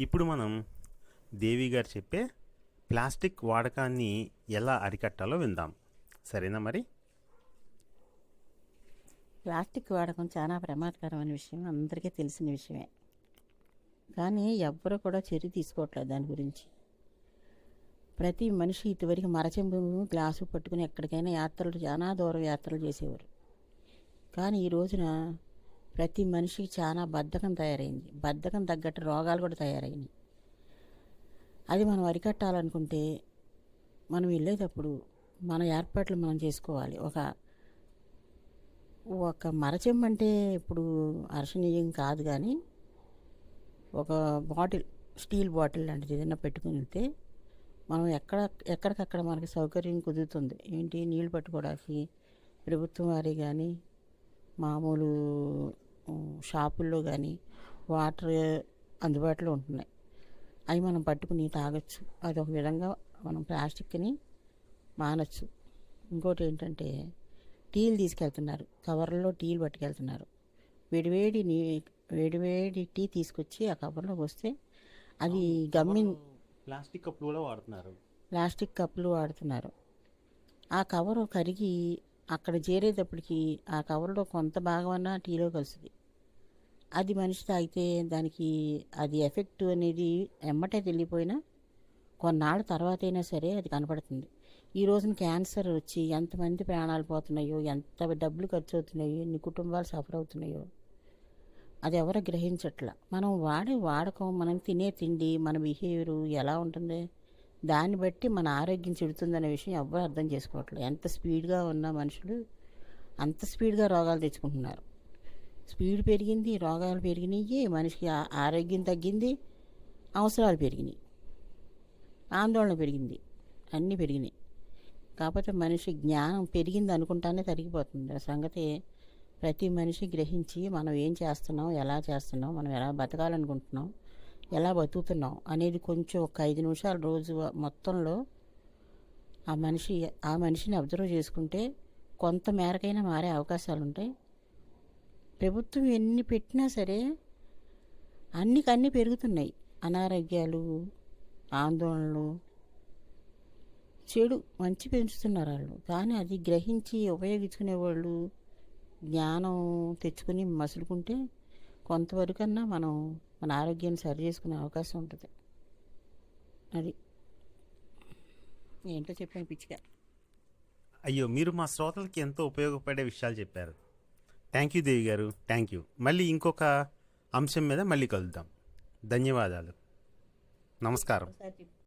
ఇప్పుడు మనం దేవి గారు చెప్పే ప్లాస్టిక్ వాడకాన్ని ఎలా అరికట్టాలో విందాం. సరేనా మరి? ప్లాస్టిక్ వాడకం చాలా ప్రమాదకరమైన విషయం అందరికీ తెలిసిన విషయమే. కానీ ఎవ్వరూ కూడా చర్య తీసుకోవట్లేదు దాని గురించి. ప్రతి మనిషి ఇటువరకు మరచెంబు గ్లాసు పట్టుకుని ఎక్కడికైనా యాత్రలు చాలా దూరం యాత్రలు చేసేవారు. కానీ ఈ రోజున ప్రతి మనిషికి చాలా బద్ధకం తయారైంది. బద్ధకం తగ్గట్టు రోగాలు కూడా తయారైనాయి. అది మనం అరికట్టాలనుకుంటే మనం వెళ్ళేటప్పుడు మన ఏర్పాట్లు మనం చేసుకోవాలి. ఒక ఒక మరచెమ్మంటే ఇప్పుడు అర్శనీయం కాదు కానీ ఒక బాటిల్ స్టీల్ బాటిల్ లాంటిది ఏదైనా పెట్టుకుని వెళ్తే మనం ఎక్కడ ఎక్కడికక్కడ మనకి సౌకర్యం కుదురుతుంది. ఏంటి? నీళ్ళు పట్టుకోవడానికి ప్రభుత్వం వారి కానీ మామూలు షాపుల్లో కానీ వాటర్ అందుబాటులో ఉంటున్నాయి. అవి మనం పట్టుకుని తాగొచ్చు. అది ఒక విధంగా మనం ప్లాస్టిక్ని మానచ్చు. ఇంకోటి ఏంటంటే టీలు తీసుకెళ్తున్నారు. కవర్లో టీలు పట్టుకెళ్తున్నారు. వేడివేడి నీ వేడివేడి టీ తీసుకొచ్చి ఆ కవర్లో పోస్తే అది గమ్మి ప్లాస్టిక్ కప్పులు కూడా వాడుతున్నారు. ప్లాస్టిక్ కప్పులు వాడుతున్నారు. ఆ కవరు కరిగి అక్కడ చేరేటప్పటికి ఆ కవర్లో కొంత భాగమన్నా టీలో కలుస్తుంది. అది మనిషి తాగితే దానికి అది ఎఫెక్ట్ అనేది ఎమ్మటే తెలియపోయినా కొన్నాళ్ళ తర్వాత అయినా సరే అది కనపడుతుంది. ఈ రోజున క్యాన్సర్ వచ్చి ఎంతమంది ప్రాణాలు పోతున్నాయో ఎంత డబ్బులు ఖర్చు అవుతున్నాయో ఎన్ని కుటుంబాలు సఫర్ అవుతున్నాయో అది ఎవరు గ్రహించట్ల. మనం వాడే వాడకం మనం తినే తిండి మన బిహేవియర్ ఎలా ఉంటుంది? దాన్ని బట్టి మన ఆరోగ్యం చెడుతుందనే విషయం ఎవ్వరు అర్థం చేసుకోవట్లేదు. ఎంత స్పీడ్గా ఉన్న మనుషులు అంత స్పీడ్గా రోగాలు తెచ్చుకుంటున్నారు. స్పీడ్ పెరిగింది రోగాలు పెరిగినాయి మనిషికి ఆ- ఆరోగ్యం తగ్గింది అవసరాలు పెరిగినాయి. ఆందోళన పెరిగింది అన్నీ పెరిగినాయి. కాకపోతే మనిషి జ్ఞానం పెరిగింది అనుకుంటానే తరిగిపోతుంది. ఆ సంగతి ప్రతి మనిషి గ్రహించి మనం ఏం చేస్తున్నాం ఎలా చేస్తున్నాం మనం ఎలా బతకాలనుకుంటున్నాం ఎలా బతుకుతున్నాం అనేది కొంచెం ఒక ఐదు నిమిషాలు రోజు మొత్తంలో ఆ మనిషి ఆ మనిషిని అబ్జర్వ్ చేసుకుంటే కొంత మేరకైనా మారే అవకాశాలు ఉంటాయి ప్రభుత్వం ఎన్ని పెట్టినా సరే అన్నికన్నీ పెరుగుతున్నాయి. అనారోగ్యాలు ఆందోళనలు చెడు మంచి పెంచుతున్నారు వాళ్ళు. కానీ అది గ్రహించి ఉపయోగించుకునే వాళ్ళు జ్ఞానం తెచ్చుకుని మసులుకుంటే కొంతవరకన్నా మనం మన ఆరోగ్యాన్ని సరి చేసుకునే అవకాశం ఉంటుంది. అది ఏంటో చెప్పాను పిచ్చిగా. అయ్యో మీరు మా శ్రోతలకి ఎంతో ఉపయోగపడే విషయాలు చెప్పారు. థ్యాంక్ యూ దేవి గారు. థ్యాంక్ యూ మళ్ళీ ఇంకొక అంశం మీద మళ్ళీ కలుద్దాం. ధన్యవాదాలు. నమస్కారం.